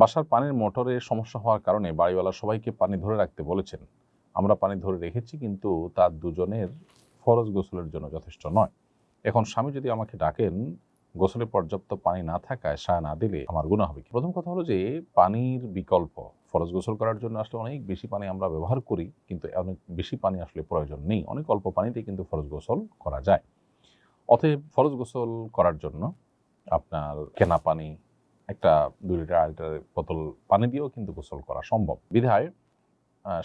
বাসার পানির মোটরে সমস্যা হওয়ার কারণে বাড়িওয়ালা সবাইকে পানি ধরে রাখতে বলেছেন। আমরা পানি ধরে রেখেছি, কিন্তু তার দুজনের ফরজ গোসলের জন্য যথেষ্ট নয়। এখন স্বামী যদি আমাকে ডাকেন, গোসলে পর্যাপ্ত পানি না থাকায় সায় না দিলে আমার গুণা হবে কি? প্রথম কথা হলো যে, পানির বিকল্প, ফরজ গোসল করার জন্য আসলে অনেক বেশি পানি আমরা ব্যবহার করি, কিন্তু অনেক বেশি পানি আসলে প্রয়োজন নেই। অনেক অল্প পানিতে কিন্তু ফরজ গোসল করা যায়। অতএব ফরজ গোসল করার জন্য আপনার কেনা পানি একটা দুই লিটার, আড়াই লিটার বোতল পানি দিয়েও কিন্তু গোসল করা সম্ভব। বিধায়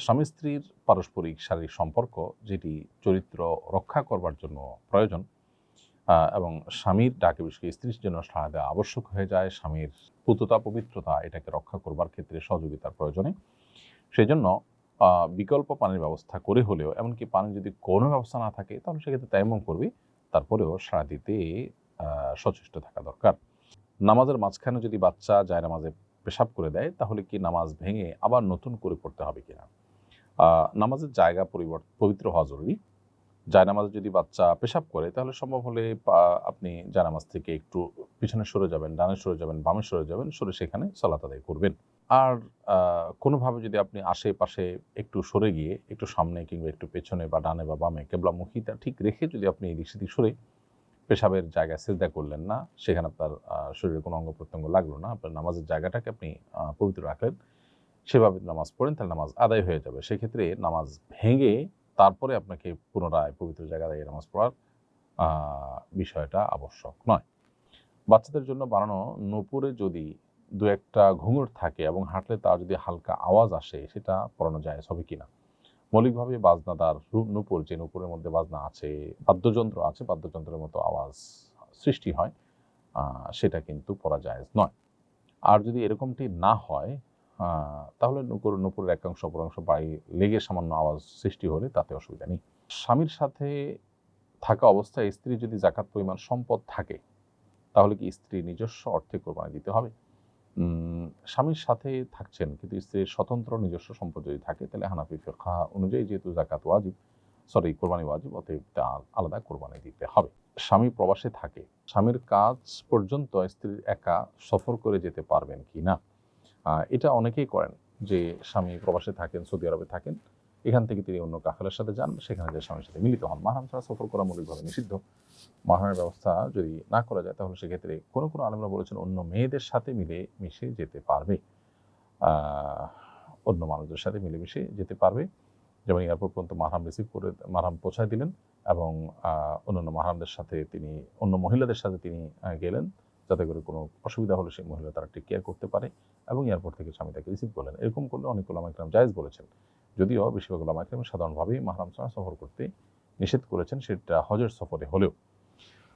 স্বামী স্ত্রীর পারস্পরিক শারীরিক সম্পর্ক, যেটি চরিত্র রক্ষা করবার জন্য প্রয়োজন এবং স্বামীর ডাকে করে স্ত্রীর জন্য সাড়া দেওয়া আবশ্যক হয়ে যায়, স্বামীর পুততা, পবিত্রতা, এটাকে রক্ষা করবার ক্ষেত্রে সহযোগিতার প্রয়োজনে। সেই জন্য বিকল্প পানির ব্যবস্থা করে হলেও, এমনকি পানি যদি কোনো ব্যবস্থা না থাকে, তাহলে সেক্ষেত্রে তাইমম করবে, তারপরেও সাড়া দিতে সচেষ্ট থাকা দরকার। নামাজের মাঝখানে যদি বাচ্চা যায় নামাজে পেশাব করে দেয়, তাহলে কি নামাজ ভেঙে আবার নতুন করে পড়তে হবে কিনা? নামাজের জায়গা পরিবর্তন পবিত্র হওয়া জরুরি। জায়নামাজে যদি বাচ্চা পেশাব করে, তাহলে সম্ভব হলে আপনি জায়নামাজ থেকে একটু পিছনে সরে যাবেন, ডানে সরে যাবেন, বামে সরে যাবেন, সরে সেখানে সালাত আদায় করবেন। আর কোনোভাবে যদি আপনি আশেপাশে একটু সরে গিয়ে, একটু সামনে কিংবা একটু পেছনে বা ডানে বা বামে কেবলামুখীটা ঠিক রেখে যদি আপনি এদিক সেদিক সরে পেশাবের জায়গায় সেজদা করলেন না, সেখানে আপনার শরীরে কোনো অঙ্গ প্রত্যঙ্গ লাগল না, আপনার নামাজের জায়গাটাকে আপনি পবিত্র রাখলেন। সেভাবে নামাজ পড়েন, তাহলে নামাজ আদায় হয়ে যাবে। সেক্ষেত্রে নামাজ ভেঙে তারপরে আপনাকে পুনরায় পবিত্র জায়গায় দাঁড়িয়ে নামাজ পড়ার বিষয়টা আবশ্যক নয়। বাচ্চাদের জন্য বানানো নূপুরে যদি দু একটা ঘুঙুর থাকে এবং হাঁটলে তার যদি হালকা আওয়াজ আসে, সেটা পড়ানো যায় হবে কিনা? মৌলিকভাবে বাজনাদার রু- নূপুর, যে নূপুরের মধ্যে বাজনা আছে, বাদ্যযন্ত্র আছে, বাদ্যযন্ত্রের মতো আওয়াজ সৃষ্টি হয় সেটা কিন্তু পড়া যায় নয়। আর যদি এরকমটি না হয় তাহলে নুপুর, নুপুরের একাংশ অপরাংশ বাড়ি লেগে সামান্য আওয়াজ সৃষ্টি হলে তাতে অসুবিধা নেই। স্বামীর সাথে থাকা অবস্থায় স্ত্রী যদি জাকাত পরিমাণ সম্পদ থাকে, তাহলে কি স্ত্রী নিজস্ব অর্থে কোরবানি দিতে হবে? স্বামীর সাথে থাকছেন, কিন্তু স্ত্রীর স্বতন্ত্র নিজস্ব সম্পদ যদি থাকে, তাহলে হানাফি ফিরকা অনুযায়ী যেহেতু জাকাত ওয়াজিব সরি কোরবানি ওয়াজিব, অতএব তার আলাদা কোরবানি দিতে হবে। স্বামী প্রবাসে থাকে, স্বামীর কাজ পর্যন্ত স্ত্রীর একা সফর করে যেতে পারবেন কি না? এটা অনেকেই করেন যে স্বামী প্রবাসে থাকেন, সৌদি আরবে থাকেন এখান থেকে তিনি অন্য কাফেলার সাথে যান, সেখানে যে স্বামীর সাথে মিলিত হন। মাহারাম ছাড়া সফর করা মৌলিকভাবে নিষিদ্ধ। মাহারামের ব্যবস্থা যদি না করা যায়, তাহলে সেক্ষেত্রে কোনো কোনো আলমরা বলেছেন অন্য মেয়েদের সাথে মিলে মিশে যেতে পারবে। অন্য মানুষদের সাথে মিলেমিশে যেতে পারবে। যেমন এয়ারপোর্ট পর্যন্ত মাহারাম রিসিভ করে মাহারাম পৌঁছায় দিলেন এবং অন্যান্য মাহারামদের সাথে তিনি, অন্য মহিলাদের সাথে তিনি গেলেন। যাতে করে কোনো অসুবিধা হলে সেই মহিলা তারা টেক কেয়ার করতে পারে এবং এয়ারপোর্ট থেকে স্বামী তাকে রিসিভ করলেন। এরকম করলে অনেক ওলামা ইকরাম জায়েজ বলেছেন যদিও বেশিরভাগ লামাকে সাধারণভাবেই মাহরাম ছাড়া সফর করতে নিষেধ করেছেন সেটা হজের সফরে হলেও।